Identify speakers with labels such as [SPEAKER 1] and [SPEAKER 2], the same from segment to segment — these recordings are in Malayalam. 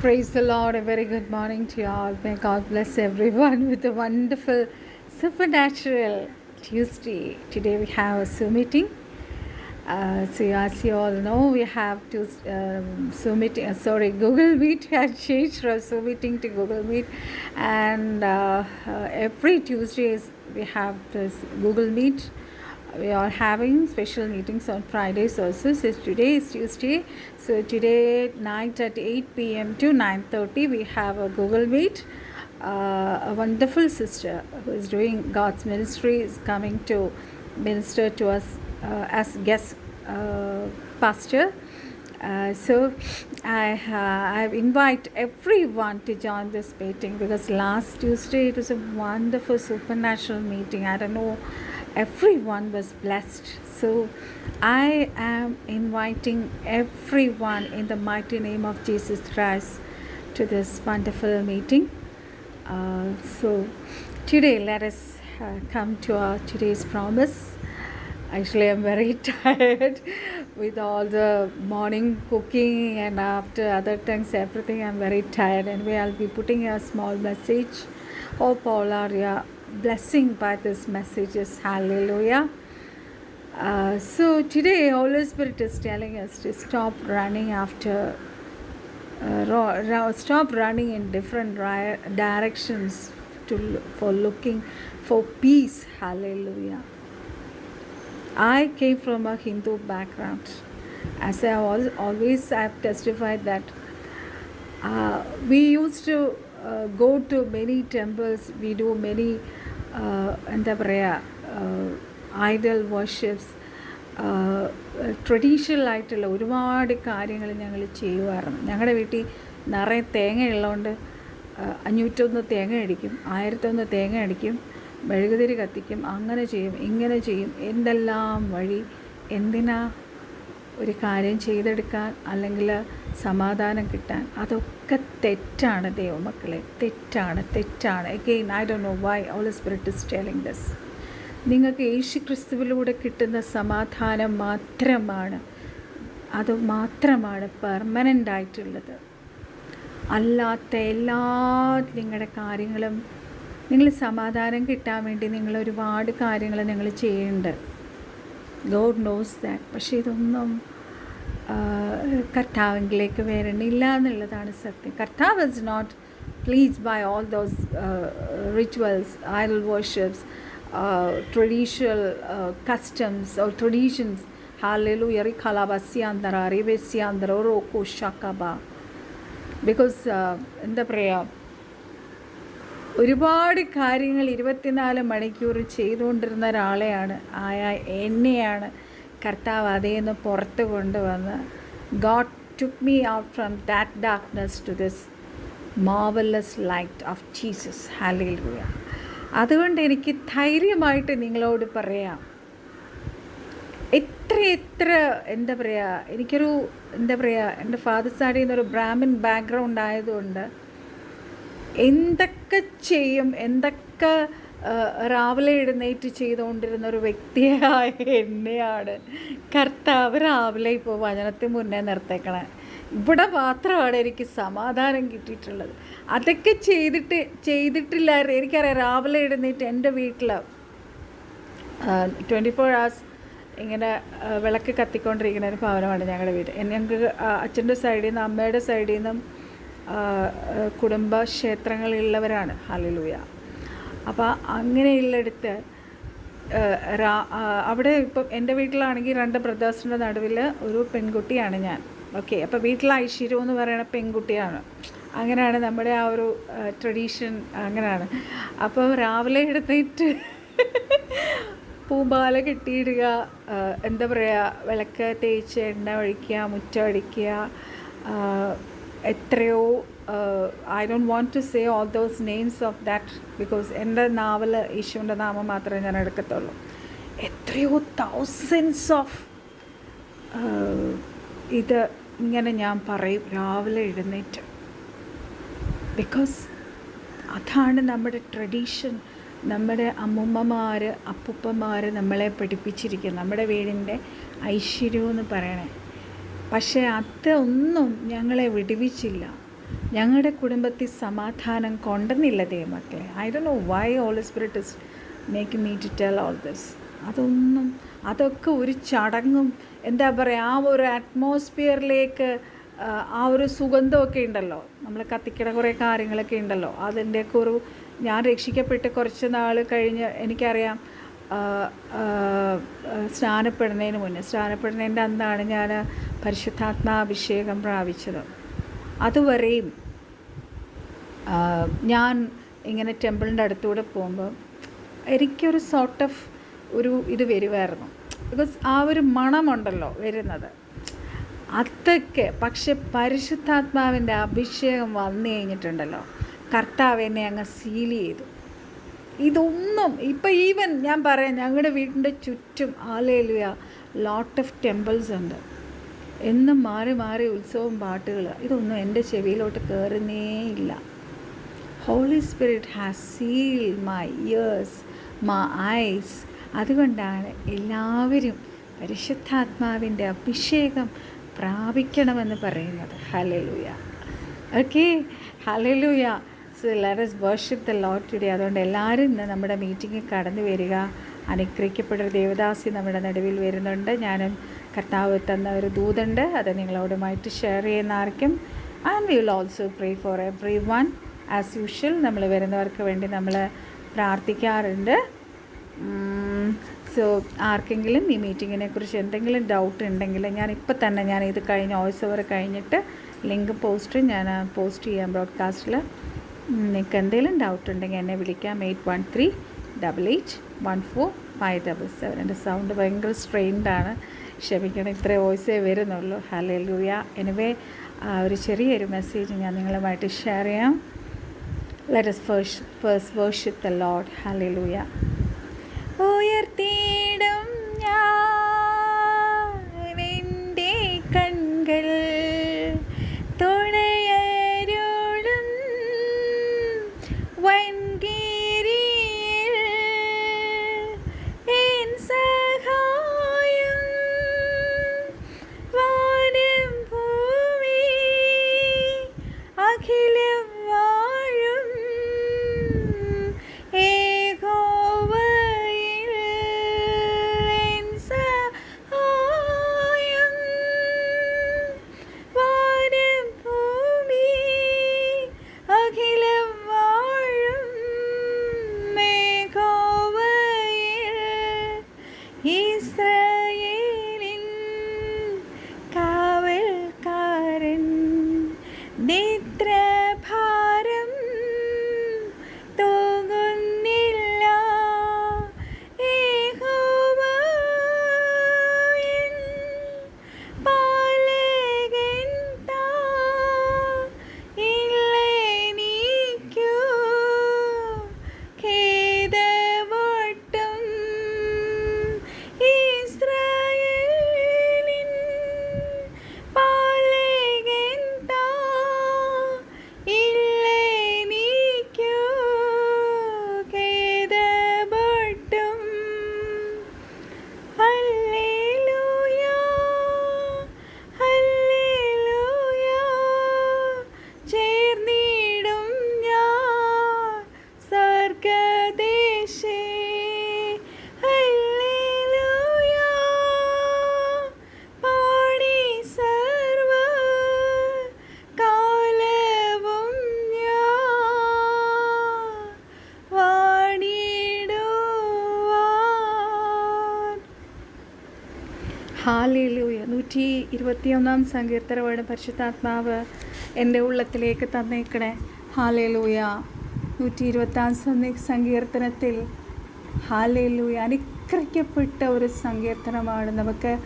[SPEAKER 1] Praise the Lord. A very good morning to you all. May God bless everyone with a wonderful supernatural Tuesday. Today we have a Zoom meeting. Uh, so as you all know, we have to um, Zoom meeting. Uh, sorry, Google Meet has changed from Zoom meeting to Google Meet, and uh, uh, every Tuesdays we have this Google Meet we are having special meetings on Fridays also. So today is Tuesday. So today night at 8 p.m. to 9:30 we have a Google Meet. Uh, a wonderful sister who is doing God's ministry is coming to minister to us uh, as guest uh, pastor. Uh, so I uh, I invite everyone to join this meeting because last Tuesday it was a wonderful supernatural meeting. I don't know everyone was blessed. So I am inviting everyone in the mighty name of Jesus Christ to this wonderful meeting. Uh, so today let us uh, come to our today's promise. Actually, I'm very tired with all the morning cooking and after other things, everything. I'm very tired. Anyway, I'll be putting a small message. Hope all are yeah, blessing by this messages. Hallelujah. Uh, so today, Holy Spirit is telling us to stop running after, uh, stop running in different directions to for looking for peace. Hallelujah. I came from a Hindu background. As I was always I've testified that uh, we used to uh, to many temples we do many uh, എന്താ പറയുക ഐഡൽ വർഷിപ്സ് ട്രഡീഷണൽ ആയിട്ടുള്ള ഒരുപാട് കാര്യങ്ങൾ ഞങ്ങൾ ചെയ്യുമായിരുന്നു ഞങ്ങളുടെ വീട്ടിൽ നിറയെ തേങ്ങ ഉള്ളതുകൊണ്ട് അഞ്ഞൂറ്റൊന്ന് തേങ്ങ അടിക്കും ആയിരത്തൊന്ന് തേങ്ങ അടിക്കും മെഴുകുതിരി കത്തിക്കും അങ്ങനെ ചെയ്യും ഇങ്ങനെ ചെയ്യും. എന്തെല്ലാം വഴി എന്തിനാ ഒരു കാര്യം ചെയ്തെടുക്കാൻ? അല്ലെങ്കിൽ സമാധാനം കിട്ടാൻ. അതൊക്കെ തെറ്റാണ് ദൈവമക്കളെ തെറ്റാണ് തെറ്റാണ്. Again I do know why all spirit is telling this നിങ്ങൾക്ക് യേശു ക്രിസ്തുവിലൂടെ കിട്ടുന്ന സമാധാനം മാത്രമാണ്. അത് മാത്രമാണ് പെർമനന്റ് ആയിട്ടുള്ളത്. അല്ലാത്ത എല്ലാ നിങ്ങളുടെ കാര്യങ്ങളും നിങ്ങൾ സമാധാനം കിട്ടാൻ വേണ്ടി നിങ്ങൾ ഒരുപാട് കാര്യങ്ങൾ നിങ്ങൾ ചെയ്യുന്നുണ്ട്. ഗോഡ് നോസ് ദാറ്റ് പക്ഷേ ഇതൊന്നും കർത്താവിലേക്ക് വരണില്ല എന്നുള്ളതാണ് സത്യം. കർത്താവ് is not please by all those rituals idol worships traditional customs or traditions ഹാലു എറി കലാബസ്യാന്തര അറിവസ്യാന്തര ഓരോ കോഷാക്കബ ബിക്കോസ് എന്താ പറയുക ഒരുപാട് കാര്യങ്ങൾ ഇരുപത്തിനാല് മണിക്കൂർ ചെയ്തുകൊണ്ടിരുന്ന ഒരാളെയാണ് ആയ എന്നെയാണ് കർത്താവ് അതേന്ന് പുറത്ത് കൊണ്ടുവന്ന് God took me out from that darkness to this marvellous light of Jesus hallelujah അതുകൊണ്ട് എനിക്ക് ധൈര്യമായിട്ട് നിങ്ങളോട് പറയാം. എത്ര എത്ര എന്താ പറയുക എനിക്കൊരു എന്താ പറയുക എന്റെ ഫാദർ സാഡിൽ നിന്നൊരു ബ്രാഹ്മിൻ ബാക്ക്ഗ്രൗണ്ട് ആയതുകൊണ്ട് എന്തൊക്കെ ചെയ്യും എന്തൊക്കെ രാവിലെ എഴുന്നേറ്റ് ചെയ്തുകൊണ്ടിരുന്ന ഒരു വ്യക്തിയായ എന്നെയാണ്. കർത്താവ് രാവിലെ ഇപ്പോൾ വചനത്തിന് മുന്നേ നിർത്തേക്കണേ. ഇവിടെ മാത്രമാണ് എനിക്ക് സമാധാനം കിട്ടിയിട്ടുള്ളത്. അതൊക്കെ ചെയ്തിട്ട് ചെയ്തിട്ടില്ലായിരുന്നു. എനിക്കറിയാം രാവിലെ എഴുന്നേറ്റ് എന്റെ വീട്ടിൽ ട്വന്റി ഫോർ ഹവേഴ്സ് ഇങ്ങനെ വിളക്ക് കത്തിക്കൊണ്ടിരിക്കുന്ന ഒരു ഭവനമാണ് ഞങ്ങളുടെ വീട്. ഞങ്ങൾക്ക് അച്ഛന്റെ സൈഡിൽ നിന്ന് അമ്മയുടെ സൈഡിൽ നിന്നും കുടുംബ ക്ഷേത്രങ്ങളിലുള്ളവരാണ്. ഹലലൂയ അപ്പോൾ അങ്ങനെയുള്ളിടത്ത് അവിടെ ഇപ്പം എന്റെ വീട്ടിലാണെങ്കിൽ രണ്ട് ബ്രദേഴ്സിന്റെ നടുവിൽ ഒരു പെൺകുട്ടിയാണ് ഞാൻ. ഓക്കെ അപ്പോൾ വീട്ടിലെ ഐശ്വര്യം എന്ന് പറയുന്ന പെൺകുട്ടിയാണ്. അങ്ങനെയാണ് നമ്മുടെ ആ ഒരു ട്രഡീഷൻ അങ്ങനെയാണ്. അപ്പോൾ രാവിലെ എടുത്തിട്ട് പൂമ്പാല കെട്ടിയിടുക എന്താ പറയുക വിളക്ക് തേച്ച് എണ്ണ ഒഴിക്കുക മുറ്റം അടിക്കുക എത്രയോ I don't want to say all those names of that because എന്റെ നാവൽ ഈശോന്റെ നാമം മാത്രമേ ഞാൻ എടുക്കത്തുള്ളൂ. എത്രയോ തൗസൻഡ്സ് ഓഫ് ഇത് ഇങ്ങനെ ഞാൻ പറയും രാവിലെ എഴുന്നേറ്റ്. ബിക്കോസ് അതാണ് നമ്മുടെ ട്രഡീഷൻ നമ്മുടെ അമ്മുമ്മമാർ അപ്പുപ്പന്മാർ നമ്മളെ പഠിപ്പിച്ചിരിക്കുന്നത്. നമ്മുടെ വീടിന്റെ ഐശ്വര്യമെന്ന് പറയണേ. പക്ഷേ അതൊന്നും ഞങ്ങളെ വിടുവിച്ചില്ല. ഞങ്ങളുടെ കുടുംബത്തിൽ സമാധാനം കൊണ്ടെന്നില്ല ദൈവമക്കളെ. I do know why all spirit is make me to tell all this അതൊന്നും അതൊക്കെ ഒരു ചടങ്ങും എന്താ പറയുക ആ ഒരു അറ്റ്മോസ്ഫിയറിലേക്ക് ആ ഒരു സുഗന്ധമൊക്കെ ഉണ്ടല്ലോ. നമ്മൾ കത്തിക്കണ കുറേ കാര്യങ്ങളൊക്കെ ഉണ്ടല്ലോ. അതിന്റെയൊക്കെ ഒരു ഞാൻ രക്ഷിക്കപ്പെട്ട് കുറച്ച് നാൾ കഴിഞ്ഞ് എനിക്കറിയാം സ്നാനപ്പെടുന്നതിന് മുന്നേ സ്നാനപ്പെടുന്നതിന്റെ അന്നാണ് ഞാൻ പരിശുദ്ധാത്മാഭിഷേകം പ്രാപിച്ചത്. അതുവരെയും ഞാൻ ഇങ്ങനെ ടെമ്പിളിന്റെ അടുത്തൂടെ പോകുമ്പോൾ എനിക്കൊരു സോർട്ട് ഓഫ് ഒരു ഇത് വരുമായിരുന്നു ബിക്കോസ് ആ ഒരു മണമുണ്ടല്ലോ വരുന്നത്. അതൊക്കെ പക്ഷെ പരിശുദ്ധാത്മാവിന്റെ അഭിഷേകം വന്നു കഴിഞ്ഞിട്ടുണ്ടല്ലോ. കർത്താവ് എന്നെ അങ്ങ് സീൽ ചെയ്തു. ഇതൊന്നും ഇപ്പം ഈവൻ ഞാൻ പറയാം ഞങ്ങളുടെ വീടിന്റെ ചുറ്റും ആലയിലുവ ലോട്ട് ഓഫ് ടെമ്പിൾസ് ഉണ്ട്. എന്നും മാറി മാറി ഉത്സവം പാട്ടുകൾ. ഇതൊന്നും എന്റെ ചെവിയിലോട്ട് കയറുന്നേ ഇല്ല. Holy Spirit has seal my ears my eyes അതുകൊണ്ടാണ് എല്ലാവരും പരിശുദ്ധാത്മാവിന്റെ അഭിഷേകം പ്രാപിക്കണമെന്ന് പറയുന്നത്. Hallelujah okay hallelujah so let's worship the Lord today അതുകൊണ്ട് എല്ലാവരും ഇന്ന് നമ്മുടെ മീറ്റിങ്ങിൽ കടന്നു വരിക. അനുഗ്രഹിക്കപ്പെടൊരു ദേവദാസി നമ്മുടെ നടുവിൽ വരുന്നുണ്ട്. ഞാനും കർത്താവ് തന്ന ഒരു ദൂതുണ്ട്. അത് നിങ്ങളോടുമായിട്ട് ഷെയർ ചെയ്യുന്ന ആർക്കും and we will also pray for every one as usual നമ്മൾ വരുന്നവർക്ക് വേണ്ടി നമ്മൾ പ്രാർത്ഥിക്കാറുണ്ട്. സോ ആർക്കെങ്കിലും ഈ മീറ്റിങ്ങിനെ കുറിച്ച് എന്തെങ്കിലും ഡൗട്ട് ഉണ്ടെങ്കിൽ ഞാൻ ഇപ്പോൾ തന്നെ ഞാൻ ഇത് കഴിഞ്ഞ് വോയിസ് ഓവർ കഴിഞ്ഞിട്ട് ലിങ്ക് പോസ്റ്റ് ഞാൻ പോസ്റ്റ് ചെയ്യാം ബ്രോഡ്കാസ്റ്റിൽ നിങ്ങൾക്ക് എന്തെങ്കിലും ഡൗട്ട് ഉണ്ടെങ്കിൽ എന്നെ വിളിക്കാം. Eight one three double eight one four five double seven എന്റെ സൗണ്ട് ഭയങ്കര സ്ട്രെയിൻഡാണ് ക്ഷമിക്കണം ഇത്രേ വോയിസേ വരുന്നുള്ളൂ. ഹലേ ലൂയ എനിവേ ഒരു ചെറിയൊരു മെസ്സേജ് ഞാൻ നിങ്ങളുമായിട്ട് ഷെയർ ചെയ്യാം. Let us first first worship the Lord. Hallelujah. ഉയർത്തിയിടും ഇരുപത്തിയൊന്നാം സങ്കീർത്തനമാണ് പരിശുദ്ധാത്മാവ് എന്റെ ഉള്ളത്തിലേക്ക് തന്നേക്കണേ. ഹാലേലൂയ നൂറ്റി ഇരുപത്താം സങ്കീർത്തനത്തിൽ ഹാലേലൂയ അനുഗ്രഹിക്കപ്പെട്ട ഒരു സങ്കീർത്തനമാണ്. നമുക്ക്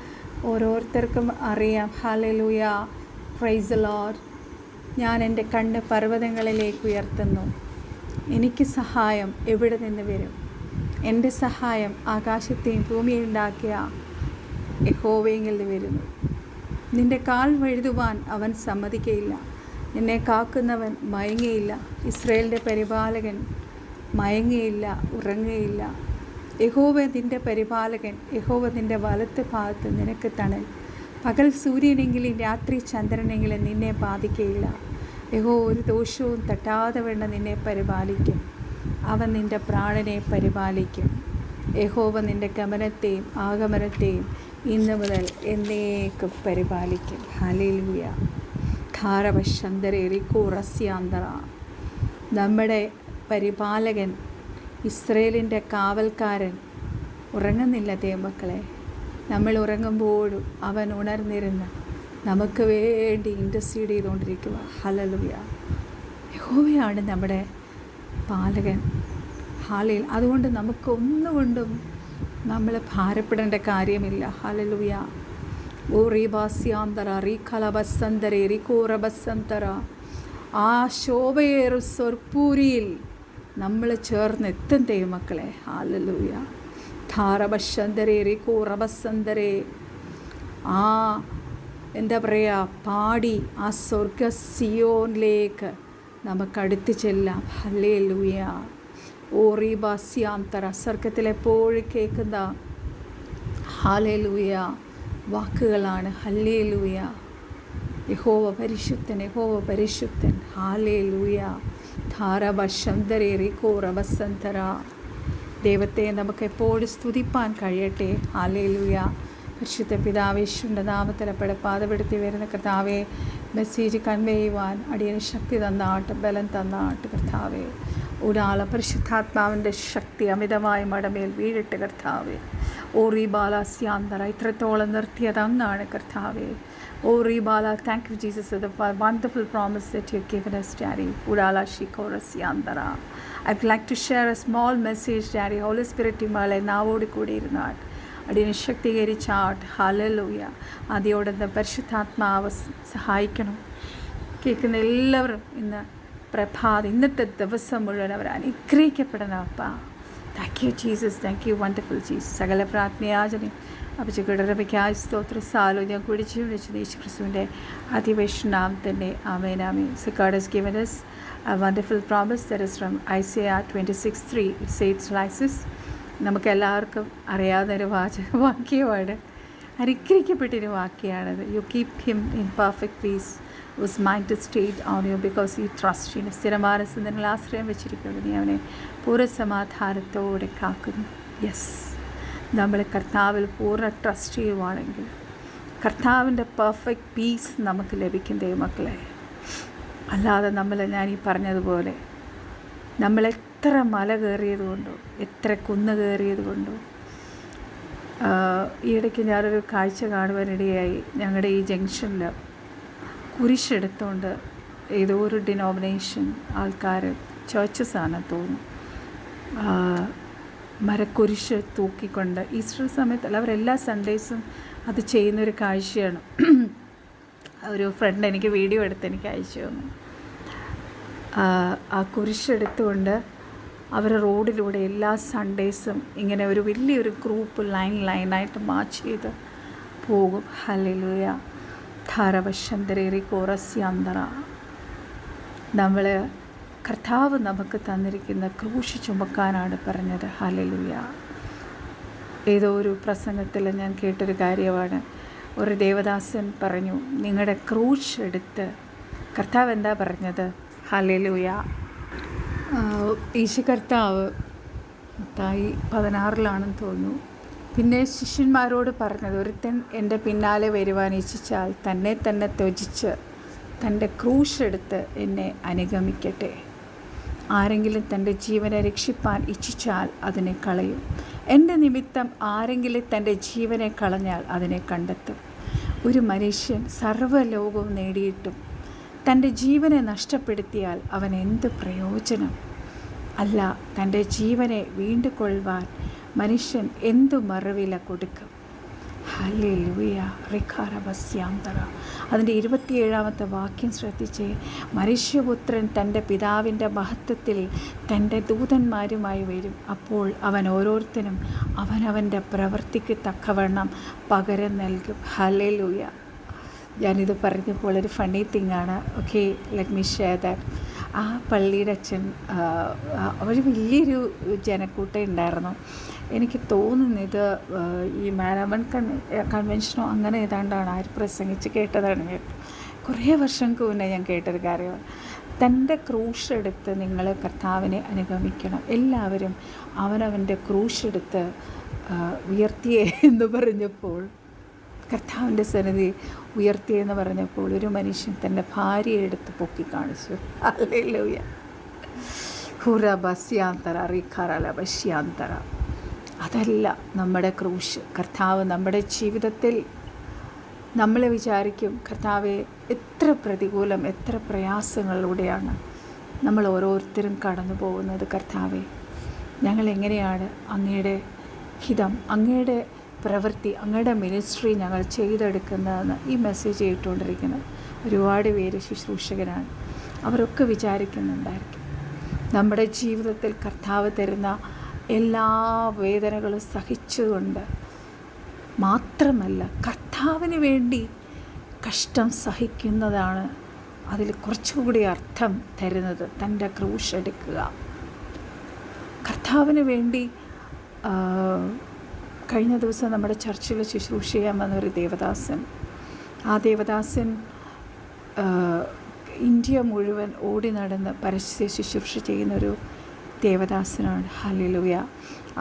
[SPEAKER 1] ഓരോരുത്തർക്കും അറിയാം. ഹാലേലൂയ പ്രൈസ് ലോർ ഞാൻ എന്റെ കണ്ണ് പർവതങ്ങളിലേക്ക് ഉയർത്തുന്നു. എനിക്ക് സഹായം എവിടെ നിന്ന് വരും? എന്റെ സഹായം ആകാശത്തെയും ഭൂമിയും ഉണ്ടാക്കിയ നിന്ന് വരുന്നു. നിന്റെ കാൽ വഴുതുവാൻ അവൻ സമ്മതിക്കയില്ല. എന്നെ കാക്കുന്നവൻ മയങ്ങിയില്ല. ഇസ്രയേലിന്റെ പരിപാലകൻ മയങ്ങിയില്ല ഉറങ്ങുകയില്ല യഹോവ നിന്റെ പരിപാലകൻ യഹോവ നിന്റെ വലത്ത് ഭാഗത്ത് നിനക്ക് തണൽ. പകൽ സൂര്യനെങ്കിലും രാത്രി ചന്ദ്രനെങ്കിലും നിന്നെ ബാധിക്കയില്ല. യഹോ ഒരു ദോഷവും തട്ടാതെ വേണ്ട നിന്നെ പരിപാലിക്കും. അവൻ നിന്റെ പ്രാണനെ പരിപാലിക്കും. യഹോവ നിന്റെ ഗമനത്തെയും ആഗമനത്തെയും ഇന്ന് മുതൽ എന്നേക്കും പരിപാലിക്കും. ഹലിലുയ ധാരവശന്തരേറിക്കൂറസ്യാന്തറ നമ്മുടെ പരിപാലകൻ ഇസ്രയേലിന്റെ കാവൽക്കാരൻ ഉറങ്ങുന്നില്ല തേമക്കളെ നമ്മൾ ഉറങ്ങുമ്പോഴും അവൻ ഉണർന്നിരുന്ന് നമുക്ക് വേണ്ടി ഇന്റർസീഡ് ചെയ്തുകൊണ്ടിരിക്കുക. ഹലലുയ യഹോവയാണ് നമ്മുടെ പാലകൻ. ഹാളിൽ അതുകൊണ്ട് നമുക്ക് ഒന്നുകൊണ്ടും നമ്മൾ ഭാരപ്പെടേണ്ട കാര്യമില്ല. ഹലലുയ ഓ റീബാസ്യാന്തര കൂറ റിക്കൂറബസന്തര ആ ശോഭയേറു സ്വർപ്പൂരിയിൽ നമ്മൾ ചേർന്ന് എത്തും ദൈവമക്കളെ ഹാലലുയ കൂറ റിക്കൂറബസന്തരേ ആ എന്താ പറയുക പാടി ആ സ്വർഗ സിയോനിലേക്ക് നമുക്ക് അടുത്ത് ചെല്ലാം. ഹലേ ലൂയ ഓ റീബാസ്യാന്തര സ്വർഗത്തിലെപ്പോഴും കേൾക്കുന്ന ഹാലേ ലൂയ വാക്കുകളാണ്. ഹല്ലേലൂയ. യഹോവ പരിശുദ്ധൻ യഹോവ പരിശുദ്ധൻ. ഹാലേ ലൂയ ധാരവശന്തരേറി കോറവസന്തര ദൈവത്തെ നമുക്ക് എപ്പോഴും സ്തുതിപ്പാൻ കഴിയട്ടെ. ഹാലേ ലൂയ പരിശുദ്ധ പിതാവേശുവിന്റെ നാമത്തിലപ്പെടെ പാതപ്പെടുത്തി വരുന്ന കർത്താവെ മെസ്സേജ് കൺവേ ചെയ്യുവാൻ അടിയന് ശക്തി തന്നാട്ട് ബലം തന്നാട്ട് കർത്താവെ. ഒരാളെ പരിശുദ്ധാത്മാവിന്റെ ശക്തി അമിതമായ മടമേൽ വീഴിട്ട് കർത്താവേ. ഓ റീബാല സ്യാന്തറ ഇത്രത്തോളം നിർത്തിയത് അങ്ങാണ് കർത്താവെ. ഓ റീബാല thank you Jesus the wonderful promise that you given us daddy ഉടാല ഷിക്കോറ സ്യാന്തറ. I like to share a small message ഡാരി holy Spirit മകളെ നാവോട് കൂടി ഇരുന്നാട്ട് അടിയനെ ശക്തീകരിച്ചാട്ട് ഹലലൂയ അതിയോടെ പരിശുദ്ധാത്മാവ് സഹായിക്കണം. കേൾക്കുന്ന എല്ലാവരും ഇന്ന് പ്രഭാത് ഇന്നത്തെ ദിവസം മുഴുവൻ അവർ അനുഗ്രഹിക്കപ്പെടണം അപ്പ. Thank you Jesus thank you wonderful Jesus സകല പ്രാർത്ഥനയാചനയും അപചകിടറബയ്ക്കായി സ്തോത്ര. സാലോ ഞാൻ കുടിച്ചു വിളിച്ചു യേശു ക്രിസ്തുവിന്റെ അധിവേഷണം തന്നെ ആമേനാമേ so God has given us a wonderful promise that is from Isaiah 26:3 it says like this നമുക്ക് എല്ലാവർക്കും അറിയാവുന്നൊരു വാച വാക്യമാണ്. അനുഗ്രഹിക്കപ്പെട്ടൊരു വാക്യമാണത്. You keep him in perfect peace whose mind stayed on you because he trust in സ്ഥിരമാനസ് സുന്ദരങ്ങൾ ആശ്രയം വെച്ചിരിക്കുന്നത് നീ അവനെ പൂർവസമാധാനത്തോടെ കാക്കുന്നു. യെസ് നമ്മൾ കർത്താവിൽ പൂർണ ട്രസ്റ്റ് ചെയ്യുവാണെങ്കിൽ കർത്താവിന്റെ പെർഫെക്റ്റ് പീസ് നമുക്ക് ലഭിക്കും ദൈവമക്കളെ അല്ലാതെ നമ്മൾ ഞാൻ ഈ പറഞ്ഞതുപോലെ നമ്മൾ എത്ര മല കയറിയത് കൊണ്ടോ എത്ര കുന്ന് കയറിയത് കൊണ്ടോ ഈയിടയ്ക്ക് ഞാനൊരു കാഴ്ച കാണുവാനിടയായി ഞങ്ങളുടെ ഈ ജംഗ്ഷനിൽ കുരിശെടുത്തുകൊണ്ട് ഏതോ ഒരു ഡിനോമിനേഷൻ ആൾക്കാർ ചേർച്ചസ് ആണ് തോന്നുന്നു. മരക്കുരിശ് തൂക്കിക്കൊണ്ട് ഈസ്റ്റർ സമയത്തല്ല അവരെല്ലാ സൺഡേസും അത് ചെയ്യുന്നൊരു കാഴ്ചയാണ്. ഒരു ഫ്രണ്ട് എനിക്ക് വീഡിയോ എടുത്ത് എനിക്ക് അയച്ചു തന്നു. ആ കുരിശെടുത്തുകൊണ്ട് അവർ റോഡിലൂടെ എല്ലാ സൺഡേസും ഇങ്ങനെ ഒരു വലിയൊരു ഗ്രൂപ്പ് ലൈൻ ലൈനായിട്ട് മാർച്ച് ചെയ്ത് പോകും. ഹലിലുയ ധാരവശന്തരേറി കോറസ്യാന്തറ. നമ്മൾ കർത്താവ് നമുക്ക് തന്നിരിക്കുന്ന ക്രൂശി ചുമക്കാനാണ് പറഞ്ഞത്. ഹലലുയ ഏതോ ഒരു പ്രസംഗത്തിൽ ഞാൻ കേട്ടൊരു കാര്യമാണ്. ഒരു ദേവദാസൻ പറഞ്ഞു നിങ്ങളുടെ ക്രൂശ് എടുത്ത് കർത്താവ് എന്താ പറഞ്ഞത്? ഹലലുയ ഈശു കർത്താവ് തായി പതിനാറിലാണെന്ന് തോന്നുന്നു. പിന്നെ ശിഷ്യന്മാരോട് പറഞ്ഞത് ഒരുത്തൻ എന്റെ പിന്നാലെ വരുവാൻ ഇച്ഛിച്ചാൽ തന്നെ തന്നെ ത്യജിച്ച് തന്റെ ക്രൂശെടുത്ത് എന്നെ അനുഗമിക്കട്ടെ. ആരെങ്കിലും തന്റെ ജീവനെ രക്ഷിപ്പാൻ ഇച്ഛിച്ചാൽ അതിനെ കളയും. എന്റെ നിമിത്തം ആരെങ്കിലും തന്റെ ജീവനെ കളഞ്ഞാൽ അതിനെ കണ്ടെത്തും. ഒരു മനുഷ്യൻ സർവലോകവും നേടിയിട്ടും തന്റെ ജീവനെ നഷ്ടപ്പെടുത്തിയാൽ അവൻ എന്ത് പ്രയോജനം? അല്ല തന്റെ ജീവനെ വീണ്ടുകൊള്ളുവാൻ മനുഷ്യൻ എന്തു മറുവില കൊടുക്കും? ഹല്ലേ ലൂയ റിഖാര ബസ്യാന്തറ അതിന്റെ ഇരുപത്തിയേഴാമത്തെ വാക്യം ശ്രദ്ധിച്ച്. മനുഷ്യപുത്രൻ തന്റെ പിതാവിന്റെ മഹത്വത്തിൽ തന്റെ ദൂതന്മാരുമായി വരും. അപ്പോൾ അവൻ ഓരോരുത്തരും അവനവന്റെ പ്രവൃത്തിക്ക് തക്കവണ്ണം പകരം നൽകും. ഹലേ ലൂയ ഞാനിത് പറഞ്ഞപ്പോൾ ഒരു funny തിങ്ങാണ് okay let me share that ആ പള്ളിയുടെ അച്ഛൻ അവർ വലിയൊരു ജനക്കൂട്ടം ഉണ്ടായിരുന്നു. എനിക്ക് തോന്നുന്നു ഇത് ഈ മാനവൻ കൺ കൺവെൻഷനോ അങ്ങനെ ഏതാണ്ടാണ് ആര് പ്രസംഗിച്ച് കേട്ടതാണ്. ഞാൻ കുറേ വർഷങ്ങൾക്ക് മുന്നേ ഞാൻ കേട്ടൊരു കാര്യമാണ് തന്റെ ക്രൂശെടുത്ത് നിങ്ങൾ കർത്താവിനെ അനുഗമിക്കണം. എല്ലാവരും അവനവന്റെ ക്രൂശെടുത്ത് എടുത്ത് ഉയർത്തിയേ എന്ന് പറഞ്ഞപ്പോൾ കർത്താവിന്റെ സന്നിധി ഉയർത്തിയെന്ന് പറഞ്ഞപ്പോൾ ഒരു മനുഷ്യൻ തന്റെ ഭാര്യയെ എടുത്ത് പൊക്കി കാണിച്ചു. അല്ലേലൂയ ഹുറ ബസ്യാന്തര റിഖറല ബസ്യാന്തര. അതല്ല നമ്മുടെ ക്രൂശ്. കർത്താവ് നമ്മുടെ ജീവിതത്തിൽ നമ്മൾ വിചാരിക്കും കർത്താവെ എത്ര പ്രതികൂലം എത്ര പ്രയാസങ്ങളിലൂടെയാണ് നമ്മൾ ഓരോരുത്തരും കടന്നു പോകുന്നത് കർത്താവെ. ഞങ്ങൾ എങ്ങനെയാണ് അങ്ങയുടെ ഹിതം അങ്ങയുടെ പ്രവൃത്തി അങ്ങയുടെ മിനിസ്ട്രി ഞങ്ങൾ ചെയ്തെടുക്കുന്നതെന്ന് ഈ മെസ്സേജ് ചെയ്തുകൊണ്ടിരിക്കുന്നത് ഒരുപാട് പേര് ശുശ്രൂഷകരാണ്. അവരൊക്കെ വിചാരിക്കുന്നുണ്ടായിരിക്കും. നമ്മുടെ ജീവിതത്തിൽ കർത്താവ് തരുന്ന എല്ലാ വേദനകളും സഹിച്ചുകൊണ്ട് മാത്രമല്ല കർത്താവിന് വേണ്ടി കഷ്ടം സഹിക്കുന്നതാണ് അതിൽ കുറച്ചുകൂടി അർത്ഥം തരുന്നത്. തന്റെ എടുക്കുക. കർത്താവിന് വേണ്ടി കഴിഞ്ഞ ദിവസം നമ്മുടെ ചർച്ചിൽ ശുശ്രൂഷ ചെയ്യാൻ വന്ന ഒരു ദേവദാസൻ ആ ദേവദാസൻ ഇന്ത്യ മുഴുവൻ ഓടി നടന്ന് പരസ്യ ശുശ്രൂഷ ചെയ്യുന്നൊരു ദേവദാസനാണ്. ഹലിലുയ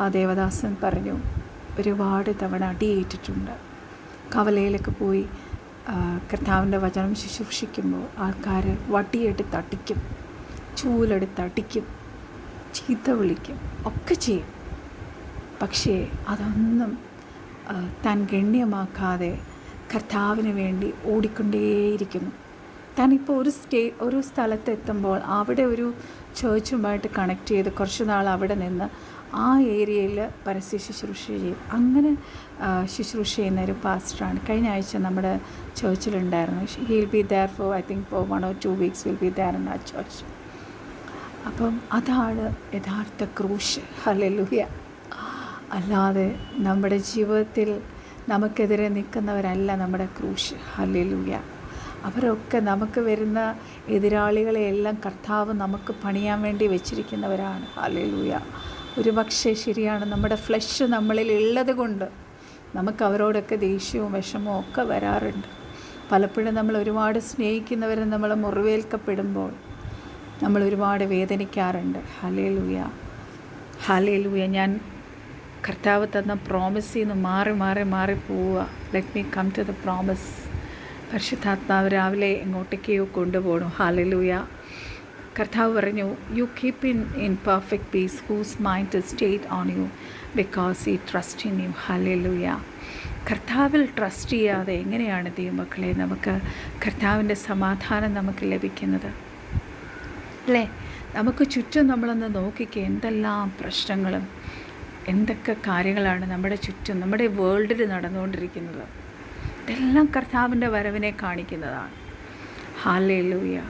[SPEAKER 1] ആ ദേവദാസൻ പറഞ്ഞു ഒരുപാട് തവണ അടിയേറ്റിട്ടുണ്ട്. കവലയിലൊക്കെ പോയി കർത്താവിന്റെ വചനം ശുശ്രൂഷിക്കുമ്പോൾ ആൾക്കാർ വട്ടിയെടുത്തടിക്കും അടിക്കും ചൂലെടുത്ത് അടിക്കും ചീത്ത വിളിക്കും ഒക്കെ ചെയ്യും. പക്ഷേ അതൊന്നും താൻ ഗണ്യമാക്കാതെ കർത്താവിന് വേണ്ടി ഓടിക്കൊണ്ടേയിരിക്കുന്നു. താനിപ്പോൾ ഒരു സ്റ്റേ ഒരു സ്ഥലത്തെത്തുമ്പോൾ അവിടെ ഒരു ചേർച്ചുമായിട്ട് കണക്ട് ചെയ്ത് കുറച്ച് നാൾ അവിടെ നിന്ന് ആ ഏരിയയിൽ പരസ്യ ശുശ്രൂഷ ചെയ്യും. അങ്ങനെ ശുശ്രൂഷ ചെയ്യുന്ന ഒരു പാസ്റ്ററാണ്. കഴിഞ്ഞ ആഴ്ച നമ്മുടെ ചേർച്ചിലുണ്ടായിരുന്നു. He'll be there for I think for one or two weeks will be there in ആ ചേർച്ച് അപ്പം അതാണ് യഥാർത്ഥ ക്രൂശ്. ഹലലുഹ്യ അല്ലാതെ നമ്മുടെ ജീവിതത്തിൽ നമുക്കെതിരെ നിൽക്കുന്നവരല്ല നമ്മുടെ ക്രൂശ്. ഹലലുഹ്യ അവരൊക്കെ നമുക്ക് വരുന്ന എതിരാളികളെയെല്ലാം കർത്താവ് നമുക്ക് പണിയാൻ വേണ്ടി വെച്ചിരിക്കുന്നവരാണ്. ഹലലുഹ്യ ഒരു പക്ഷേ ശരിയാണ്. നമ്മുടെ ഫ്ലഷ് നമ്മളിൽ ഉള്ളത് കൊണ്ട് നമുക്ക് അവരോടൊക്കെ ദേഷ്യവും വിഷമവും ഒക്കെ വരാറുണ്ട്. പലപ്പോഴും നമ്മൾ ഒരുപാട് സ്നേഹിക്കുന്നവരെ നമ്മൾ മുറിവേൽക്കപ്പെടുമ്പോൾ നമ്മൾ ഒരുപാട് വേദനിക്കാറുണ്ട്. ഹലേലൂയ ഹലേലൂയ ഞാൻ കർത്താവ് തന്ന പ്രോമിസിൽ നിന്ന് മാറി മാറി മാറി പോവുക. Let me come to the promise പരിശുദ്ധാത്മാവ് രാവിലെ എങ്ങോട്ടേക്കോ കൊണ്ടുപോകണം. ഹാലലൂയ കർത്താവ് പറഞ്ഞു you keep in in perfect peace whose mind stayed on you because he trust in you hallelujah കർത്താവിൽ ട്രസ്റ്റ് ചെയ്യാതെ എങ്ങനെയാണ് ദൈവമക്കളെ നമുക്ക് കർത്താവിന്റെ സമാധാനം നമുക്ക് ലഭിക്കുന്നത്? അല്ലേ? നമുക്ക് ചുറ്റും നമ്മളൊന്ന് നോക്കിക്കുക എന്തെല്ലാം പ്രശ്നങ്ങളും എന്തൊക്കെ കാര്യങ്ങളാണ് നമ്മുടെ ചുറ്റും നമ്മുടെ വേൾഡിൽ നടന്നുകൊണ്ടിരിക്കുന്നത്. ഇതെല്ലാം കർത്താവിന്റെ വരവിനെ കാണിക്കുന്നതാണ്. ഹാലയിലൂയ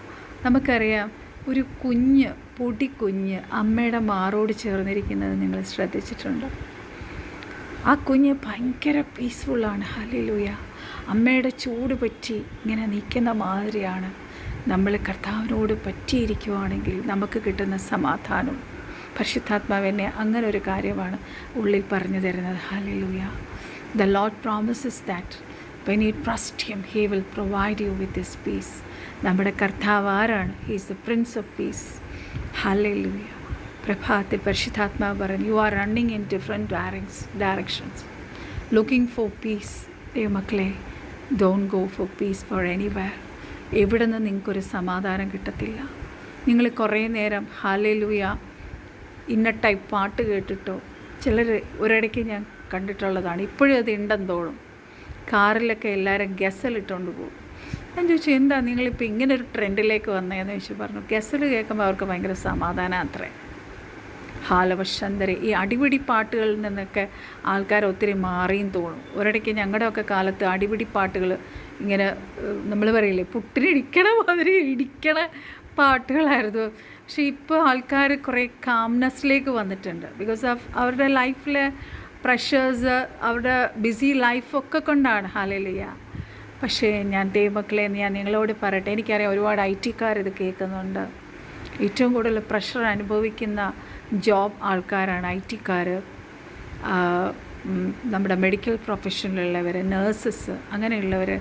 [SPEAKER 1] നമുക്കറിയാം ഒരു കുഞ്ഞ് പൊടിക്കുഞ്ഞ് അമ്മയുടെ മാറോട് ചേർന്നിരിക്കുന്നത് നിങ്ങൾ ശ്രദ്ധിച്ചിട്ടുണ്ട്. ആ കുഞ്ഞ് ഭയങ്കര പീസ്ഫുള്ളാണ് ഹലിലൂയ അമ്മയുടെ ചൂട് പറ്റി ഇങ്ങനെ നിൽക്കുന്ന മാതിരിയാണ് നമ്മൾ കർത്താവിനോട് പറ്റിയിരിക്കുവാണെങ്കിൽ നമുക്ക് കിട്ടുന്ന സമാധാനം. പരിശുദ്ധാത്മാവെന്നെ അങ്ങനെ ഒരു കാര്യമാണ് ഉള്ളിൽ പറഞ്ഞു തരുന്നത്. Hallelujah the Lord promises that when you trust him he will provide you with this peace നമ്മുടെ കർത്താവ് ആരാണ്? He's the Prince of Peace hallelujah പ്രഭാതത്തിൽ പരിശുദ്ധാത്മാവ് പറഞ്ഞു you are running in different directs directions looking for peace ദൈവമക്കളെ don't go for peace for anywhere എവിടെ നിന്ന് നിങ്ങൾക്കൊരു സമാധാനം കിട്ടത്തില്ല. നിങ്ങൾ കുറേ നേരം ഹാലലൂയ ഇന്ന ടൈപ്പ് പാട്ട് കേട്ടിട്ടോ? ചിലർ ഒരിടയ്ക്ക് ഞാൻ കണ്ടിട്ടുള്ളതാണ്. ഇപ്പോഴും അത് ഉണ്ടെന്ന് തോന്നും. കാറിലൊക്കെ എല്ലാവരും ഗസലിട്ടുകൊണ്ട് പോകും. ഞാൻ ചോദിച്ചു എന്താ നിങ്ങളിപ്പോൾ ഇങ്ങനെ ഒരു ട്രെൻഡിലേക്ക് വന്നതെന്ന് ചോദിച്ചു പറഞ്ഞു ഗസൽ കേൾക്കുമ്പോൾ അവർക്ക് ഭയങ്കര സമാധാനം അത്രേ. ഹാലവശന്തരെ ഈ അടിപിടി പാട്ടുകളിൽ നിന്നൊക്കെ ആൾക്കാർ ഒത്തിരി മാറിയും തോന്നും. ഒരിടയ്ക്ക് ഞങ്ങളുടെയൊക്കെ കാലത്ത് അടിപിടി പാട്ടുകൾ ഇങ്ങനെ നമ്മൾ പറയില്ലേ പുട്ടിനിടിക്കണ മാതിരി ഇടിക്കണ പാട്ടുകളായിരുന്നു. പക്ഷേ ഇപ്പോൾ ആൾക്കാർ കുറേ കാംനെസ്സിലേക്ക് വന്നിട്ടുണ്ട്. ബിക്കോസ് ഓഫ് അവരുടെ ലൈഫിലെ പ്രഷേഴ്സ് അവരുടെ ബിസി ലൈഫൊക്കെ കൊണ്ടാണ്. ഹാലലിയ പക്ഷേ ഞാൻ ദൈവക്കളെ ഞാൻ നിങ്ങളോട് പറയട്ടെ. എനിക്കറിയാം ഒരുപാട് ഐ ടിക്കാർ ഇത് കേൾക്കുന്നുണ്ട്. ഏറ്റവും കൂടുതൽ പ്രഷർ അനുഭവിക്കുന്ന ജോബ് ആൾക്കാരാണ് ഐ ടിക്കാർ നമ്മുടെ മെഡിക്കൽ പ്രൊഫഷനിലുള്ളവർ നേഴ്സസ് അങ്ങനെയുള്ളവർ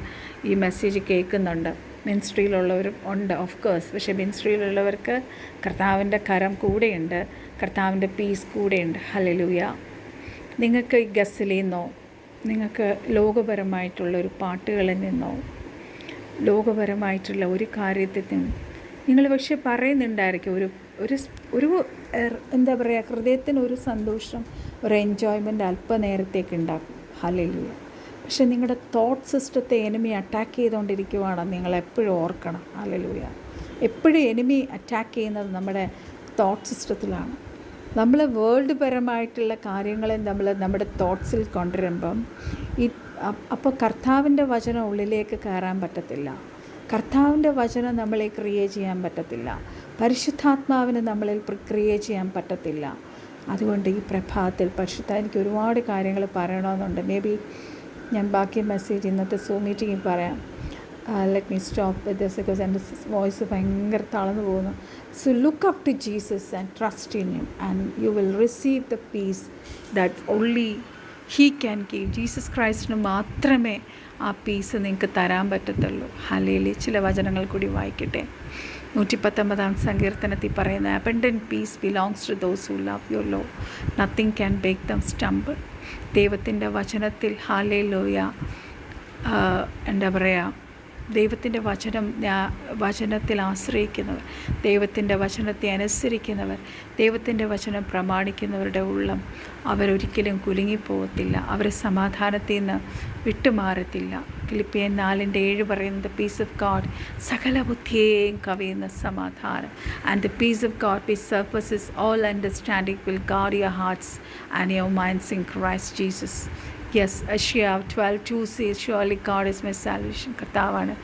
[SPEAKER 1] ഈ മെസ്സേജ് കേൾക്കുന്നുണ്ട്. മിനിസ്ട്രിയിലുള്ളവരും ഉണ്ട് ഓഫ് കോഴ്സ് പക്ഷേ മിനിസ്ട്രിയിലുള്ളവർക്ക് കർത്താവിന്റെ കരം കൂടെയുണ്ട് കർത്താവിന്റെ പീസ് കൂടെയുണ്ട്. ഹലലൂയ നിങ്ങൾക്ക് ഈ ഗസലിൽ നിന്നോ നിങ്ങൾക്ക് ലോകപരമായിട്ടുള്ള ഒരു പാട്ടുകളിൽ നിന്നോ ലോകപരമായിട്ടുള്ള ഒരു കാര്യത്തിൽ നിങ്ങൾ പക്ഷേ പറയുന്നുണ്ടായിരിക്കും ഒരു ഒരു ഒരു എന്താ പറയുക ഹൃദയത്തിന് ഒരു സന്തോഷം ഒരു എൻജോയ്മെന്റ് അല്പനേരത്തേക്ക് ഉണ്ടാക്കും. ഹലലൂയ പക്ഷെ നിങ്ങളുടെ തോട്ട് സിസ്റ്റത്തെ എനിമി അറ്റാക്ക് ചെയ്തുകൊണ്ടിരിക്കുവാണ്. നിങ്ങൾ എപ്പോഴും ഓർക്കണം. ഹലലൂയ എപ്പോഴും എനിമി അറ്റാക്ക് ചെയ്യുന്നത് നമ്മുടെ തോട്ട് സിസ്റ്റത്തിലാണ് നമ്മൾ വേൾഡ് പരമായിട്ടുള്ള കാര്യങ്ങളെ നമ്മൾ നമ്മുടെ തോട്ട്സിൽ കൊണ്ടുവരുമ്പം ഈ അപ്പോൾ കർത്താവിന്റെ വചനം ഉള്ളിലേക്ക് കയറാൻ പറ്റത്തില്ല. കർത്താവിന്റെ വചനം നമ്മളെ ക്രിയേറ്റ് ചെയ്യാൻ പറ്റത്തില്ല. പരിശുദ്ധാത്മാവിന് നമ്മളിൽ ക്രിയേറ്റ് ചെയ്യാൻ പറ്റത്തില്ല. അതുകൊണ്ട് ഈ പ്രഭാതത്തിൽ പരിശുദ്ധ എനിക്ക് ഒരുപാട് കാര്യങ്ങൾ പറയണമെന്നുണ്ട്. മേ ബി ഞാൻ ബാക്കി മെസ്സേജ് ഇന്നത്തെ സൂ മീറ്റിങ്ങിൽ പറയാം let me stop with this because എന്റെ വോയിസ് ഭയങ്കര തളർന്നു പോകുന്നു. So look up to Jesus and trust in him and you will receive the peace that only he can give Jesus ക്രൈസ്റ്റിന് മാത്രമേ ആ പീസ് നിങ്ങൾക്ക് തരാൻ പറ്റത്തുള്ളൂ. ഹലയിലെ ചില വചനങ്ങൾ കൂടി വായിക്കട്ടെ. നൂറ്റി പത്തൊമ്പതാം സങ്കീർത്തനത്തിൽ പറയുന്ന abundant peace belongs to those who love your law nothing can make them stumble ദൈവത്തിന്റെ വചനത്തിൽ ഹാലേ ലോയ എന്താ പറയുക ദൈവത്തിന്റെ വചനം വചനത്തിൽ ആശ്രയിക്കുന്നവർ ദൈവത്തിന്റെ വചനത്തെ അനുസരിക്കുന്നവർ ദൈവത്തിന്റെ വചനം പ്രമാണിക്കുന്നവരുടെ ഉള്ളം അവരൊരിക്കലും കുലുങ്ങിപ്പോകത്തില്ല അവരെ സമാധാനത്തിൽ നിന്ന് വിട്ടുമാറത്തില്ല. ഫിലിപ്പിയൻ നാലിന്റെ ഏഴ് പറയുന്നത് പീസ് ഓഫ് ഗാഡ് സകല ബുദ്ധിയെയും കവിയുന്ന സമാധാനം. And the peace of God peace surpasses all understanding will guard your hearts and your minds in Christ Jesus yes Isaiah twelve two see surely God is my salvation കർത്താവാണ്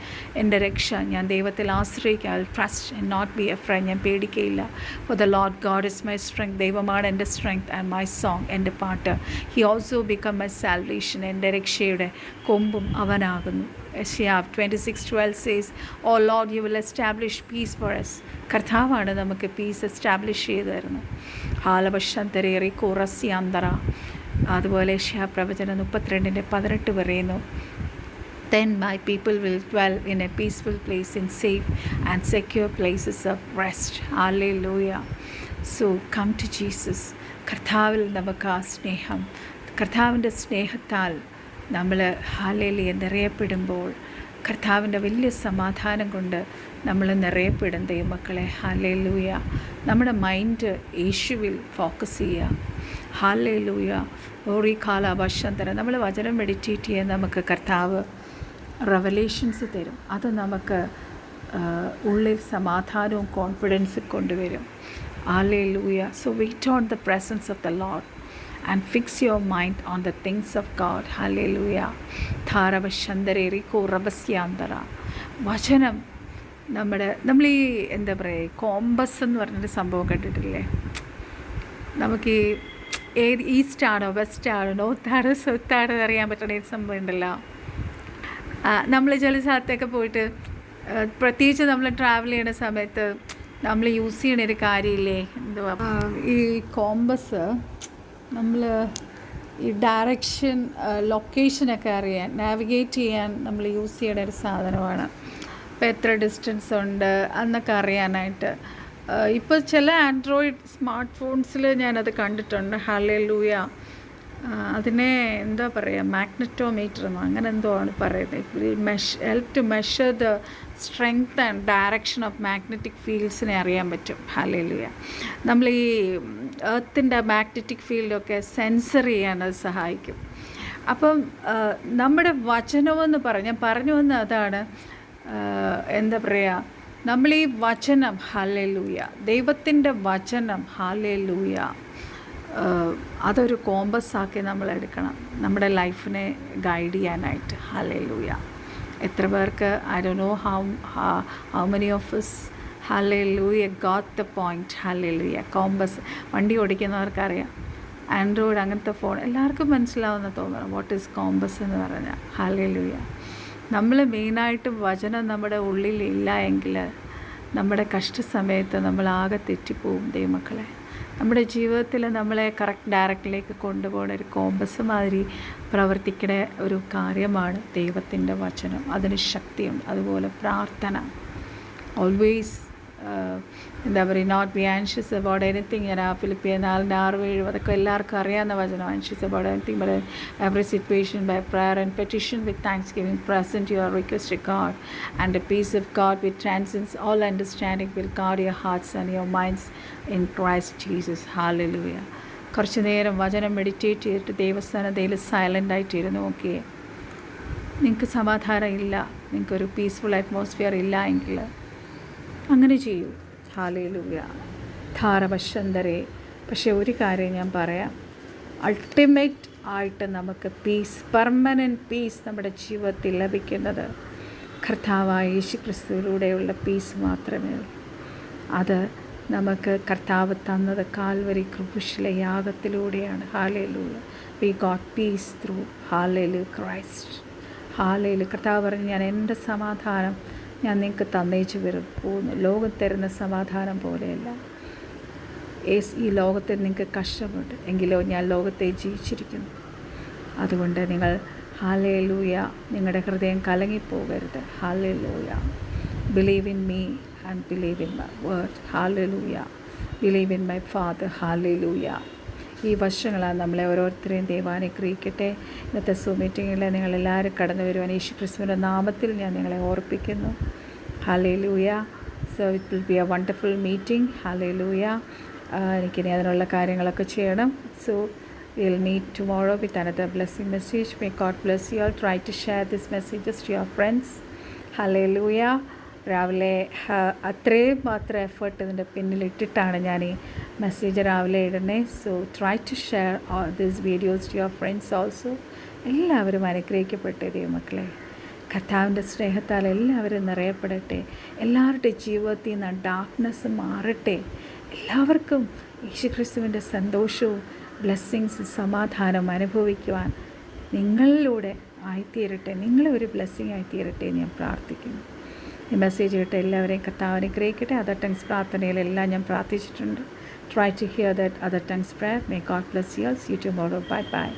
[SPEAKER 1] എന്റെ രക്ഷ. ഞാൻ ദൈവത്തിൽ ആശ്രയിക്കുക I trust and not be afraid ഞാൻ പേടിക്കയില്ല. For the Lord God is my strength ദൈവമാണ് എന്റെ സ്ട്രെങ്ത് ആൻഡ് മൈ സോങ് എന്റെ പാട്ട്. He also become my salvation എന്റെ രക്ഷയുടെ കൊമ്പും അവനാകുന്നു. Isaiah twenty six twelve says O Lord you will establish peace for us കർത്താവാണ് നമുക്ക് പീസ് എസ്റ്റാബ്ലിഷ് ചെയ്തു തരുന്നത്. ഹാലപശന്തരേറി കുറസ്യാന്തറ അതുപോലെ പ്രവചനം മുപ്പത്തിരണ്ടിന്റെ പതിനെട്ട് പറയുന്നു then my people will dwell in a peaceful place in safe and secure places of rest. Hallelujah. So come to Jesus. കർത്താവിൽ നമുക്ക് ആ സ്നേഹം കർത്താവിന്റെ സ്നേഹത്താൽ നമ്മൾ ഹാലയിൽ നിറയപ്പെടുമ്പോൾ കർത്താവിന്റെ വലിയ സമാധാനം കൊണ്ട് നമ്മൾ നിറയപ്പെടും ദൈവമക്കളെ ഹാലയിലൂയ നമ്മുടെ മൈൻഡ് യേശുവിൽ ഫോക്കസ് ചെയ്യുക ഹാലയിലൂയ ഓറി കാല ഭക്ഷന്തരം നമ്മൾ വചനം മെഡിറ്റേറ്റ് ചെയ്യാൻ നമുക്ക് കർത്താവ് റെവലേഷൻസ് തരും. അത് നമുക്ക് ഉള്ളിൽ സമാധാനവും കോൺഫിഡൻസും കൊണ്ടുവരും. Hallelujah so wait on the presence of the Lord and fix your mind on the things of God hallelujah ധാരവശന്തരേറി കോറബസ്യാന്തറ വചനം നമ്മുടെ നമ്മൾ ഈ എന്താ പറയുക കോമ്പസ് എന്ന് പറഞ്ഞൊരു സംഭവം കേട്ടിട്ടില്ലേ നമുക്ക് ഈ ഏത് ഈസ്റ്റാണോ വെസ്റ്റാണോ വെസ്റ്റ് ആണോ നോർത്ത് ആണോ എന്ന് അറിയാൻ പറ്റണ ഒരു സംഭവം ഉണ്ടല്ലോ. നമ്മൾ ചില സ്ഥലത്തൊക്കെ പോയിട്ട് പ്രത്യേകിച്ച് നമ്മൾ ട്രാവൽ ചെയ്യുന്ന സമയത്ത് നമ്മൾ യൂസ് ചെയ്യണ ഒരു കാര്യമില്ലേ? എന്തുവാ? ഈ കോമ്പസ് നമ്മൾ ഈ ഡയറക്ഷൻ ലൊക്കേഷനൊക്കെ അറിയാൻ നാവിഗേറ്റ് ചെയ്യാൻ നമ്മൾ യൂസ് ചെയ്യണ ഒരു സാധനമാണ്. അപ്പോൾ എത്ര ഡിസ്റ്റൻസ് ഉണ്ട് എന്നൊക്കെ അറിയാനായിട്ട്. ഇപ്പോൾ ചില ആൻഡ്രോയിഡ് സ്മാർട്ട് ഫോൺസിൽ ഞാനത് കണ്ടിട്ടുണ്ട്. ഹലേ ലൂയ അതിനെ എന്താ പറയുക മാഗ്നറ്റോമീറ്റർ എന്നോ അങ്ങനെ എന്തോ ആണ് പറയുന്നത്. Mesh help to measure the strength and direction of magnetic ഫീൽഡ്സിനെ അറിയാൻ പറ്റും. ഹലയിലുയ നമ്മൾ ഈ എർത്തിന്റെ മാഗ്നറ്റിക് ഫീൽഡൊക്കെ സെൻസർ ചെയ്യാൻ അത് സഹായിക്കും. അപ്പം നമ്മുടെ വചനമെന്ന് പറഞ്ഞ പറഞ്ഞു വന്ന അതാണ് എന്താ പറയുക നമ്മൾ ഈ വചനം ഹാലൂയ ദൈവത്തിന്റെ വചനം ഹാലൂയ അതൊരു കോമ്പസ് ആക്കി നമ്മൾ എടുക്കണം നമ്മുടെ ലൈഫിനെ ഗൈഡ് ചെയ്യാനായിട്ട്. ഹലൂയ എത്ര പേർക്ക് I do know how how many of us. Hallelujah got the point hallelujah compass. വണ്ടി ഓടിക്കുന്നവർക്കറിയാം. ആൻഡ്രോയിഡ് അങ്ങനത്തെ ഫോൺ. എല്ലാവർക്കും മനസ്സിലാവുന്ന തോന്നണം. വാട്ട് ഈസ് കോമ്പസ് എന്ന് പറഞ്ഞാൽ. ഹലൂയ നമ്മൾ മെയിനായിട്ട് വചനം നമ്മുടെ ഉള്ളിൽ ഇല്ല എങ്കിൽ നമ്മുടെ കഷ്ടസമയത്ത് നമ്മൾ ആകെ തെറ്റിപ്പോവും ദൈവമക്കളെ. നമ്മുടെ ജീവിതത്തിൽ നമ്മളെ കറക്റ്റ് ഡയറക്റ്റിലേക്ക് കൊണ്ടുപോകുന്ന ഒരു കോമ്പസ് മാതിരി പ്രവർത്തിക്കുന്ന ഒരു കാര്യമാണ് ദൈവത്തിന്റെ വചനം. അതിന് ശക്തിയുണ്ട്. അതുപോലെ പ്രാർത്ഥന. ഓൾവേസ് എന്താ പറയുക not be anxious about anything ഞാൻ ആ ഫിലിപ്പിയ നാലിന് ആറ് ഏഴ് അതൊക്കെ എല്ലാവർക്കും അറിയാവുന്ന വചനം anxious about anything but every situation by prayer and petition with thanksgiving present your request God and a peace of God with transcends all understanding will guard your hearts and your minds in Christ Jesus hallelujah കുറച്ച് നേരം വചനം മെഡിറ്റേറ്റ് ചെയ്തിട്ട് ദേവസ്ഥാനതയിൽ സൈലന്റ് ആയിട്ടിരുന്ന് നോക്കിയേ. നിങ്ങൾക്ക് സമാധാനം ഇല്ല. നിങ്ങൾക്കൊരു പീസ്ഫുൾ അറ്റ്മോസ്ഫിയർ ഇല്ല എങ്കിൽ അങ്ങനെ ചെയ്യൂ. ഹാലയിലൂയ ധാരവശന്തരെ പക്ഷേ ഒരു കാര്യം ഞാൻ പറയാം. അൾട്ടിമേറ്റ് ആയിട്ട് നമുക്ക് പീസ് പെർമനന്റ് പീസ് നമ്മുടെ ജീവിതത്തിൽ ലഭിക്കുന്നത് കർത്താവായ യേശു ക്രിസ്തുവിലൂടെയുള്ള പീസ് മാത്രമേ ഉള്ളൂ. അത് നമുക്ക് കർത്താവ് തന്നത് കാൽവരി ക്രൂശിലെ യാഗത്തിലൂടെയാണ്. Hallelujah we got peace through ഹാലയിലു Christ ഹാലയിൽ കർത്താവ് പറഞ്ഞ് ഞാൻ എന്റെ സമാധാനം ഞാൻ നിങ്ങൾക്ക് തന്നേച്ച് വരും. പോകുന്നു. ലോകം തരുന്ന സമാധാനം പോലെയല്ല. യേസ് ഈ ലോകത്തെ നിങ്ങൾക്ക് കഷ്ടമുണ്ട്. എങ്കിലോ ഞാൻ ലോകത്തെ ജീവിച്ചിരിക്കുന്നു. അതുകൊണ്ട് നിങ്ങൾ ഹാലയിലൂയ നിങ്ങളുടെ ഹൃദയം കലങ്ങിപ്പോകരുത്. Hallelujah believe in me and believe in my word hallelujah believe in my Father hallelujah ഈ വർഷങ്ങളാണ് നമ്മളെ ഓരോരുത്തരെയും ദൈവം അനുഗ്രഹിക്കട്ടെ. ഇന്നത്തെ സൂ മീറ്റിങ്ങിൽ നിങ്ങളെല്ലാവരും കടന്നു വരുവാൻ യേശു ക്രിസ്തുവിന്റെ നാമത്തിൽ ഞാൻ നിങ്ങളെ ഓർപ്പിക്കുന്നു. Hallelujah so it will be a wonderful meeting hallelujah എനിക്കിനി അതിനുള്ള കാര്യങ്ങളൊക്കെ ചെയ്യണം. So will meet tomorrow with another blessing message may God bless you all try to share this messages to your friends hallelujah രാവിലെ അത്രയും മാത്രം എഫേർട്ട് ഇതിന്റെ പിന്നിലിട്ടിട്ടാണ് ഞാൻ ഈ മെസ്സേജ് രാവിലെ ഇടണേ so try to share this videos to your friends also എല്ലാവരും അനുഗ്രഹിക്കപ്പെട്ടേ ദൈവമക്കളെ. കർത്താവിന്റെ സ്നേഹത്താൽ എല്ലാവരും നിറയപ്പെടട്ടെ. എല്ലാവരുടെ ജീവിതത്തിൽ നിന്ന് ഡാർക്ക്നെസ് മാറട്ടെ. എല്ലാവർക്കും യേശുക്രിസ്തുവിന്റെ സന്തോഷവും ബ്ലെസ്സിങ്സ് സമാധാനം അനുഭവിക്കുവാൻ നിങ്ങളിലൂടെ ആയിത്തീരട്ടെ. നിങ്ങളെ ഒരു ബ്ലെസ്സിങ് ആയിത്തീരട്ടെ എന്ന് ഞാൻ പ്രാർത്ഥിക്കുന്നു. ഈ മെസ്സേജ് കേട്ട് എല്ലാവരെയും കർത്താവ് അനുഗ്രഹിക്കട്ടെ. അതർ ടെൻസ് പ്രാർത്ഥനയിലെല്ലാം ഞാൻ പ്രാർത്ഥിച്ചിട്ടുണ്ട്. try to hear that other tongues prayer. May God bless you. See you tomorrow. Bye bye.